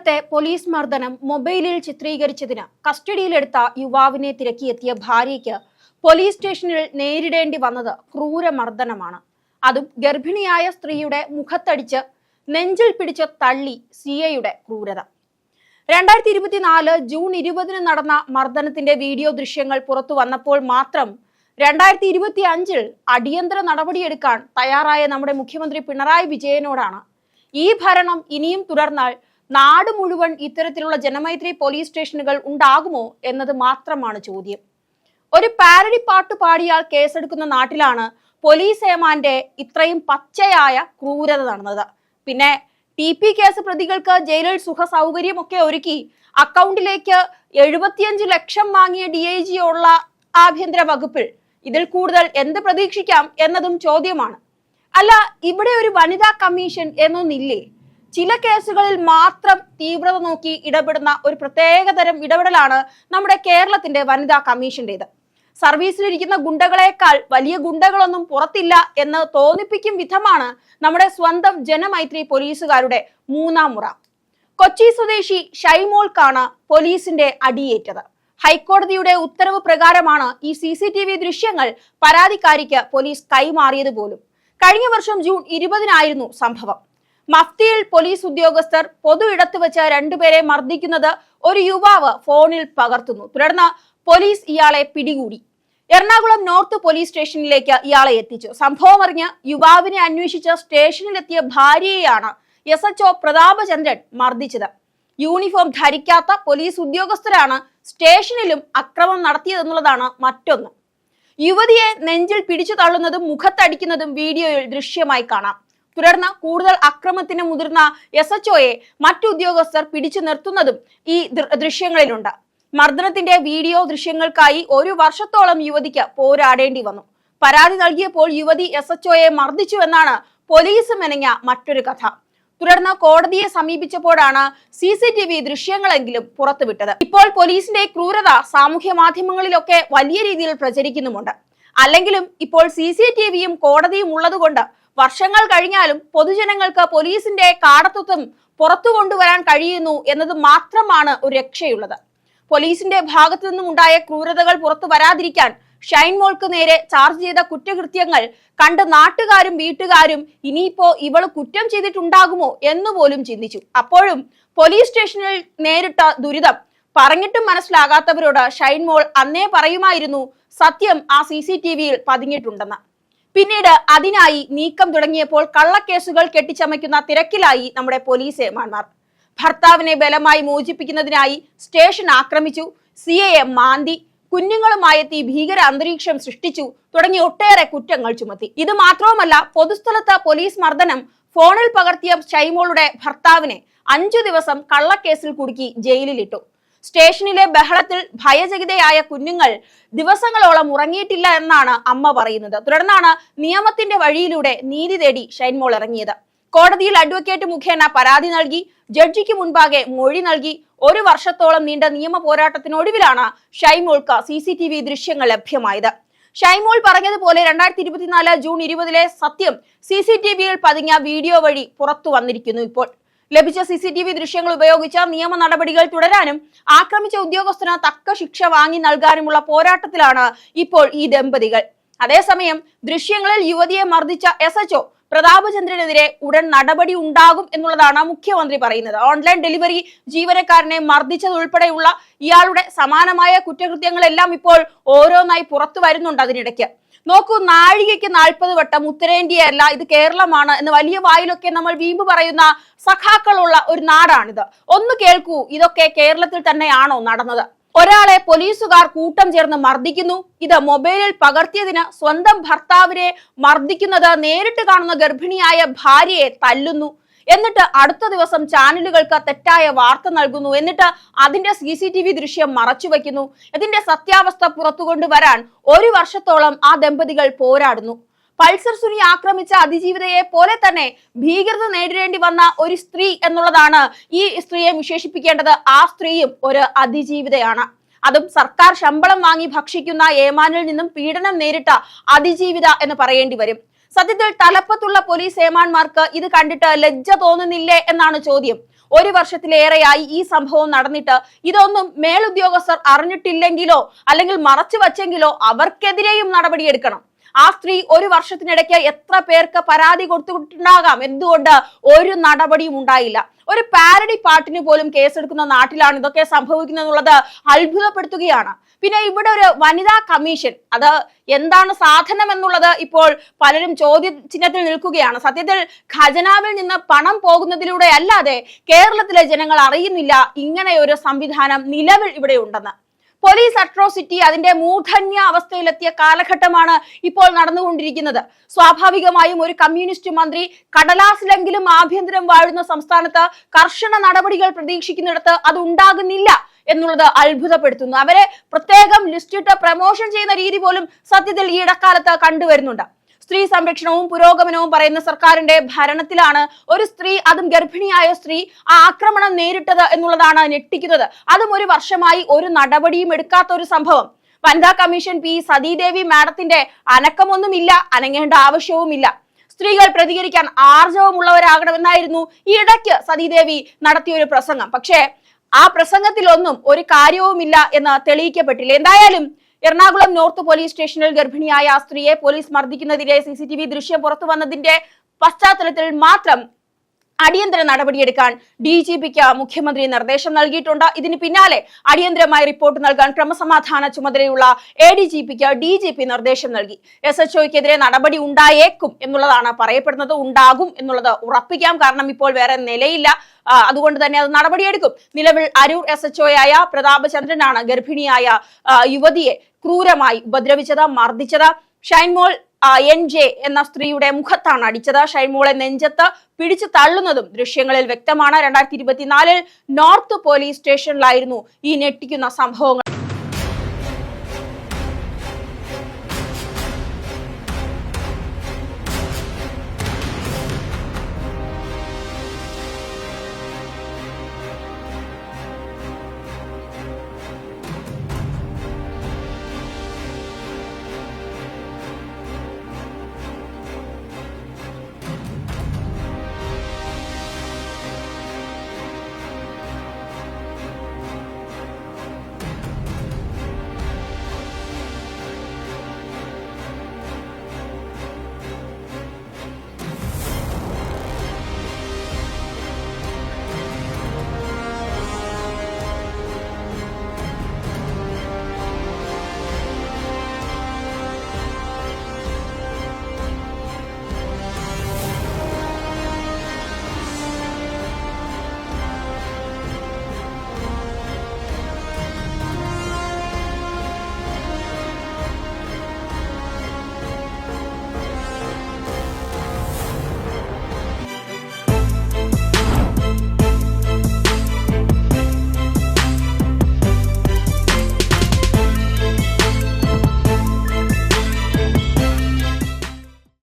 കൊല്ലത്തെ പോലീസ് മർദ്ദനം മൊബൈലിൽ ചിത്രീകരിച്ചതിന് കസ്റ്റഡിയിലെടുത്ത യുവാവിനെ തിരക്കിയെത്തിയ ഭാര്യയ്ക്ക് പോലീസ് സ്റ്റേഷനിൽ നേരിടേണ്ടി വന്നത് ക്രൂരമർദ്ദനമാണ് അതും ഗർഭിണിയായ സ്ത്രീയുടെ മുഖത്തടിച്ച് നെഞ്ചിൽ പിടിച്ച് തള്ളി സിയയുടെ ക്രൂരത. രണ്ടായിരത്തി ഇരുപത്തിനാല് ജൂൺ ഇരുപതിന് നടന്ന മർദ്ദനത്തിന്റെ വീഡിയോ ദൃശ്യങ്ങൾ പുറത്തു വന്നപ്പോൾ മാത്രം രണ്ടായിരത്തി ഇരുപത്തി അഞ്ചിൽ അടിയന്തര നടപടിയെടുക്കാൻ തയ്യാറായ നമ്മുടെ മുഖ്യമന്ത്രി പിണറായി വിജയനോടാണ്. ഈ ഭരണം ഇനിയും തുടർന്നാൽ നാട് മുഴുവൻ ഇത്തരത്തിലുള്ള ജനമൈത്രി പോലീസ് സ്റ്റേഷനുകൾ ഉണ്ടാകുമോ എന്നത് മാത്രമാണ് ചോദ്യം. ഒരു പാരഡി പാട്ട് പാടിയാൽ കേസെടുക്കുന്ന നാട്ടിലാണ് പോലീസ് ഏമാന്റെ ഇത്രയും പച്ചയായ ക്രൂരത നടന്നത്. പിന്നെ ടി പി കേസ് പ്രതികൾക്ക് ജയിലിൽ സുഖ സൗകര്യമൊക്കെ ഒരുക്കി അക്കൗണ്ടിലേക്ക് എഴുപത്തിയഞ്ച് ലക്ഷം വാങ്ങിയ ഡി ഐ ജി ഉള്ള ആഭ്യന്തര വകുപ്പിൽ ഇതിൽ കൂടുതൽ എന്ത് പ്രതീക്ഷിക്കാം എന്നതും ചോദ്യമാണ്. അല്ല ഇവിടെ ഒരു വനിതാ കമ്മീഷൻ എന്നൊന്നില്ലേ? ചില കേസുകളിൽ മാത്രം തീവ്രത നോക്കി ഇടപെടുന്ന ഒരു പ്രത്യേകതരം ഇടപെടലാണ് നമ്മുടെ കേരളത്തിന്റെ വനിതാ കമ്മീഷന്റേത്. സർവീസിലിരിക്കുന്ന ഗുണ്ടകളെക്കാൾ വലിയ ഗുണ്ടകളൊന്നും പുറത്തില്ല എന്ന് തോന്നിപ്പിക്കും വിധമാണ് നമ്മുടെ സ്വന്തം ജനമൈത്രി പോലീസുകാരുടെ മൂന്നാം മുറ. കൊച്ചി സ്വദേശി ഷൈമോൾക്കാണ് പോലീസിന്റെ അടിയേറ്റത്. ഹൈക്കോടതിയുടെ ഉത്തരവ് പ്രകാരമാണ് ഈ സി സി ടി വി ദൃശ്യങ്ങൾ പരാതിക്കാരിക്ക് പോലീസ് കൈമാറിയത് പോലും കഴിഞ്ഞ വർഷം ജൂൺ ഇരുപതിനായിരുന്നു സംഭവം. മഫ്തിയിൽ പോലീസ് ഉദ്യോഗസ്ഥർ പൊതു ഇടത്ത് വെച്ച് രണ്ടുപേരെ മർദ്ദിക്കുന്നത് ഒരു യുവാവ് ഫോണിൽ പകർത്തുന്നു. തുടർന്ന് പോലീസ് ഇയാളെ പിടികൂടി. എറണാകുളം നോർത്ത് പോലീസ് സ്റ്റേഷനിലേക്ക് ഇയാളെ എത്തിച്ചു. സംഭവം അറിഞ്ഞ് യുവാവിനെ അന്വേഷിച്ച സ്റ്റേഷനിലെത്തിയ ഭാര്യയെയാണ് എസ് എച്ച് ഒ പ്രതാപചന്ദ്രൻ മർദ്ദിച്ചത്. യൂണിഫോം ധരിക്കാത്ത പോലീസ് ഉദ്യോഗസ്ഥരാണ് സ്റ്റേഷനിലും അക്രമം നടത്തിയതെന്നുള്ളതാണ് മറ്റൊന്ന്. യുവതിയെ നെഞ്ചിൽ പിടിച്ചു തള്ളുന്നതും മുഖത്തടിക്കുന്നതും വീഡിയോയിൽ ദൃശ്യമായി കാണാം. തുടർന്ന് കൂടുതൽ അക്രമത്തിന് മുതിർന്ന എസ് എച്ച് ഒയെ മറ്റുദ്യോഗസ്ഥർ പിടിച്ചു നിർത്തുന്നതും ഈ ദൃശ്യങ്ങളിലുണ്ട്. മർദ്ദനത്തിന്റെ വീഡിയോ ദൃശ്യങ്ങൾക്കായി ഒരു വർഷത്തോളം യുവതിക്ക് പോരാടേണ്ടി വന്നു. പരാതി നൽകിയപ്പോൾ യുവതി എസ് എച്ച് ഒയെ മർദ്ദിച്ചുവെന്നാണ് പോലീസ് മെനഞ്ഞ മറ്റൊരു കഥ. തുടർന്ന് കോടതിയെ സമീപിച്ചപ്പോഴാണ് സി സി ടി വി ദൃശ്യങ്ങളെങ്കിലും പുറത്തുവിട്ടത്. ഇപ്പോൾ പോലീസിന്റെ ക്രൂരത സാമൂഹ്യ മാധ്യമങ്ങളിലൊക്കെ വലിയ രീതിയിൽ പ്രചരിക്കുന്നുമുണ്ട്. അല്ലെങ്കിലും ഇപ്പോൾ സി സി ടി വിയും കോടതിയും ഉള്ളതുകൊണ്ട് വർഷങ്ങൾ കഴിഞ്ഞാലും പൊതുജനങ്ങൾക്ക് പോലീസിന്റെ കാടത്വത്വം പുറത്തു കൊണ്ടുവരാൻ കഴിയുന്നു എന്നത് മാത്രമാണ് ഒരു രക്ഷയുള്ളത്. പോലീസിന്റെ ഭാഗത്തു നിന്നും ഉണ്ടായ ക്രൂരതകൾ പുറത്തു വരാതിരിക്കാൻ ഷൈൻ മോൾക്ക് നേരെ ചാർജ് ചെയ്ത കുറ്റകൃത്യങ്ങൾ കണ്ട് നാട്ടുകാരും വീട്ടുകാരും ഇനിയിപ്പോ ഇവൾ കുറ്റം ചെയ്തിട്ടുണ്ടാകുമോ എന്ന് പോലും ചിന്തിച്ചു. അപ്പോഴും പോലീസ് സ്റ്റേഷനിൽ നേരിട്ട ദുരിതം പറഞ്ഞിട്ടും മനസ്സിലാകാത്തവരോട് ഷൈൻ മോൾ അന്നേ പറയുമായിരുന്നു സത്യം ആ സി സി ടി വിയിൽ പതിഞ്ഞിട്ടുണ്ടെന്ന്. പിന്നീട് അതിനായി നീക്കം തുടങ്ങിയപ്പോൾ കള്ളക്കേസുകൾ കെട്ടിച്ചമയ്ക്കുന്ന തിരക്കിലായി നമ്മുടെ പോലീസ് ഏമാന്മാർ ഭർത്താവിനെ ബലമായി മോചിപ്പിക്കുന്നതിനായി സ്റ്റേഷൻ ആക്രമിച്ചു. സി എ മാന്തി കുഞ്ഞുങ്ങളുമായെത്തി ഭീകര അന്തരീക്ഷം സൃഷ്ടിച്ചു തുടങ്ങി ഒട്ടേറെ കുറ്റങ്ങൾ ചുമത്തി. ഇത് മാത്രവുമല്ല പൊതുസ്ഥലത്ത് പോലീസ് മർദ്ദനം ഫോണിൽ പകർത്തിയ ഷൈമോളുടെ ഭർത്താവിനെ അഞ്ചു ദിവസം കള്ളക്കേസിൽ കുടുക്കി ജയിലിലിട്ടു. സ്റ്റേഷനിലെ ബഹളത്തിൽ ഭയചകിതയായ കുഞ്ഞുങ്ങൾ ദിവസങ്ങളോളം ഉറങ്ങിയിട്ടില്ല എന്നാണ് അമ്മ പറയുന്നത്. തുടർന്നാണ് നിയമത്തിന്റെ വഴിയിലൂടെ നീതി തേടി ഷൈൻമോൾ ഇറങ്ങിയത്. കോടതിയിൽ അഡ്വക്കേറ്റ് മുഖേന പരാതി നൽകി ജഡ്ജിക്ക് മുൻപാകെ മൊഴി നൽകി ഒരു വർഷത്തോളം നീണ്ട നിയമ പോരാട്ടത്തിനൊടുവിലാണ് ഷൈമോൾക്ക് സി സി ടി വി ദൃശ്യങ്ങൾ ലഭ്യമായത്. ഷൈമോൾ പറഞ്ഞതുപോലെ രണ്ടായിരത്തി ഇരുപത്തിനാല് ജൂൺ ഇരുപതിലെ സത്യം സി സി ടി വിയിൽ പതിഞ്ഞ വീഡിയോ വഴി പുറത്തു വന്നിരിക്കുന്നു ഇപ്പോൾ. ലഭിച്ച സി സി ടി വി ദൃശ്യങ്ങൾ ഉപയോഗിച്ച നിയമ നടപടികൾ തുടരാനും ആക്രമിച്ച ഉദ്യോഗസ്ഥന് തക്ക ശിക്ഷ വാങ്ങി നൽകാനുമുള്ള പോരാട്ടത്തിലാണ് ഇപ്പോൾ ഈ ദമ്പതികൾ. അതേസമയം ദൃശ്യങ്ങളിൽ യുവതിയെ മർദ്ദിച്ച എസ് എച്ച്ഒ പ്രതാപചന്ദ്രനെതിരെ ഉടൻ നടപടി ഉണ്ടാകും എന്നുള്ളതാണ് മുഖ്യമന്ത്രി പറയുന്നത്. ഓൺലൈൻ ഡെലിവറി ജീവനക്കാരനെ മർദ്ദിച്ചതുൾപ്പെടെയുള്ള ഇയാളുടെ സമാനമായ കുറ്റകൃത്യങ്ങളെല്ലാം ഇപ്പോൾ ഓരോന്നായി പുറത്തു വരുന്നുണ്ട് അതിനിടയ്ക്ക്. നോക്കൂ നാഴികയ്ക്ക് നാൽപ്പത് വട്ടം ഉത്തരേന്ത്യയല്ല ഇത് കേരളമാണ് എന്ന് വലിയ വായിലൊക്കെ നമ്മൾ വീമ്പ് പറയുന്ന സഖാക്കളുള്ള ഒരു നാടാണിത്. ഒന്ന് കേൾക്കൂ ഇതൊക്കെ കേരളത്തിൽ തന്നെയാണോ നടന്നത്? ഒരാളെ പോലീസുകാർ കൂട്ടം ചേർന്ന് മർദ്ദിക്കുന്നു. ഇത് മൊബൈലിൽ പകർത്തിയതിന് സ്വന്തം ഭർത്താവിനെ മർദ്ദിക്കുന്നത് നേരിട്ട് കാണുന്ന ഗർഭിണിയായ ഭാര്യയെ തല്ലുന്നു. എന്നിട്ട് അടുത്ത ദിവസം ചാനലുകൾക്ക് തെറ്റായ വാർത്ത നൽകുന്നു. എന്നിട്ട് അതിന്റെ സി സി ടി വി ദൃശ്യം മറച്ചുവെക്കുന്നു ഇതിന്റെ സത്യാവസ്ഥ പുറത്തു കൊണ്ടുവരാൻ ഒരു വർഷത്തോളം ആ ദമ്പതികൾ പോരാടുന്നു. പൾസർ സുനി ആക്രമിച്ച അതിജീവിതയെ പോലെ തന്നെ ഭീകരത നേരിടേണ്ടി വന്ന ഒരു സ്ത്രീ എന്നുള്ളതാണ് ഈ സ്ത്രീയെ വിശേഷിപ്പിക്കേണ്ടത്. ആ സ്ത്രീയും ഒരു അതിജീവിതയാണ്. അതും സർക്കാർ ശമ്പളം വാങ്ങി ഭക്ഷിക്കുന്ന ഏമാനിൽ നിന്നും പീഡനം നേരിട്ട അതിജീവിത എന്ന് പറയേണ്ടി വരും. സത്യത്തിൽ തലപ്പത്തുള്ള പോലീസ് ഏമാന്മാർക്ക് ഇത് കണ്ടിട്ട് ലജ്ജ തോന്നുന്നില്ലേ എന്നാണ് ചോദ്യം. ഒരു വർഷത്തിലേറെയായി ഈ സംഭവം നടന്നിട്ട് ഇതൊന്നും മേലുദ്യോഗസ്ഥർ അറിഞ്ഞിട്ടില്ലെങ്കിലോ അല്ലെങ്കിൽ മറച്ചു വച്ചെങ്കിലോ അവർക്കെതിരെയും നടപടിയെടുക്കണം. ആ സ്ത്രീ ഒരു വർഷത്തിനിടയ്ക്ക് എത്ര പേർക്ക് പരാതി കൊടുത്തിട്ടുണ്ടാകാം? എന്തുകൊണ്ട് ഒരു നടപടിയും ഉണ്ടായില്ല. ഒരു പാരഡി പാട്ടിന് പോലും കേസെടുക്കുന്ന നാട്ടിലാണ് ഇതൊക്കെ സംഭവിക്കുന്നത് എന്നുള്ളത് അത്ഭുതപ്പെടുത്തുകയാണ്. പിന്നെ ഇവിടെ ഒരു വനിതാ കമ്മീഷൻ അത് എന്താണ് സാധനം എന്നുള്ളത് ഇപ്പോൾ പലരും ചോദ്യ ചിഹ്നത്തിൽ നിൽക്കുകയാണ്. സത്യത്തിൽ ഖജനാവിൽ നിന്ന് പണം പോകുന്നതിലൂടെ അല്ലാതെ കേരളത്തിലെ ജനങ്ങൾ അറിയുന്നില്ല ഇങ്ങനെ ഒരു സംവിധാനം നിലവിൽ ഇവിടെ ഉണ്ടെന്ന്. പോലീസ് അട്രോസിറ്റി അതിന്റെ മൂർധന്യ അവസ്ഥയിലെത്തിയ കാലഘട്ടമാണ് ഇപ്പോൾ നടന്നുകൊണ്ടിരിക്കുന്നത്. സ്വാഭാവികമായും ഒരു കമ്മ്യൂണിസ്റ്റ് മന്ത്രി കടലാസിലെങ്കിലും ആഭ്യന്തരം വാഴുന്ന സംസ്ഥാനത്ത് കർശന നടപടികൾ പ്രതീക്ഷിക്കുന്നിടത്ത് അത് ഉണ്ടാകുന്നില്ല എന്നുള്ളത് അത്ഭുതപ്പെടുത്തുന്നു. അവരെ പ്രത്യേകം ലിസ്റ്റിട്ട് പ്രമോഷൻ ചെയ്യുന്ന രീതി പോലും സത്യത്തിൽ ഈ ഇടക്കാലത്ത് കണ്ടുവരുന്നുണ്ട്. സ്ത്രീ സംരക്ഷണവും പുരോഗമനവും പറയുന്ന സർക്കാരിന്റെ ഭരണത്തിലാണ് ഒരു സ്ത്രീ അതും ഗർഭിണിയായ സ്ത്രീ ആ ആക്രമണം നേരിട്ടത് എന്നുള്ളതാണ് ഞെട്ടിക്കുന്നത്. അതും ഒരു വർഷമായി ഒരു നടപടിയും എടുക്കാത്ത ഒരു സംഭവം. വനിതാ കമ്മീഷൻ പി സതീദേവി മാഡത്തിന്റെ അനക്കമൊന്നുമില്ല അനങ്ങേണ്ട ആവശ്യവുമില്ല. സ്ത്രീകൾ പ്രതികരിക്കാൻ ആർജവമുള്ളവരാകണമെന്നായിരുന്നു ഇടയ്ക്ക് സതീദേവി നടത്തിയ ഒരു പ്രസംഗം. പക്ഷേ ആ പ്രസംഗത്തിലൊന്നും ഒരു കാര്യവുമില്ല എന്ന് തെളിയിക്കപ്പെട്ടില്ല. എന്തായാലും എറണാകുളം നോർത്ത് പോലീസ് സ്റ്റേഷനിൽ ഗർഭിണിയായ ആ സ്ത്രീയെ പോലീസ് മർദ്ദിക്കുന്നതിരെ സി സി ടി വി ദൃശ്യം പുറത്തു വന്നതിന്റെ പശ്ചാത്തലത്തിൽ മാത്രം അടിയന്തര നടപടിയെടുക്കാൻ ഡി ജി പിക്ക് മുഖ്യമന്ത്രി നിർദ്ദേശം നൽകിയിട്ടുണ്ട്. ഇതിന് പിന്നാലെ അടിയന്തരമായി റിപ്പോർട്ട് നൽകാൻ ക്രമസമാധാന ചുമതലയുള്ള എ ഡി ജി പിക്ക് ഡി ജി പി നിർദ്ദേശം നൽകി. എസ് എച്ച് ഒക്കെതിരെ നടപടി ഉണ്ടായേക്കും എന്നുള്ളതാണ് പറയപ്പെടുന്നത്. ഉണ്ടാകും എന്നുള്ളത് ഉറപ്പിക്കാം. കാരണം ഇപ്പോൾ വേറെ നിലയില്ല. അതുകൊണ്ട് തന്നെ അത് നടപടിയെടുക്കും. നിലവിൽ അരൂർ എസ് എച്ച് ഒയായ പ്രതാപചന്ദ്രനാണ് ഗർഭിണിയായ യുവതിയെ ക്രൂരമായി ഉപദ്രവിച്ചത് മർദ്ദിച്ചത്. ഷൈൻമോൾ എൻ ജെ എന്ന സ്ത്രീയുടെ മുഖത്താണ് അടിച്ചത്. ഷൈൻമോളെ നെഞ്ചത്ത് പിടിച്ചു തള്ളുന്നതും ദൃശ്യങ്ങളിൽ വ്യക്തമാണ്. രണ്ടായിരത്തി ഇരുപത്തിനാലിൽ നോർത്ത് പോലീസ് സ്റ്റേഷനിലായിരുന്നു ഈ ഞെട്ടിക്കുന്ന സംഭവങ്ങൾ.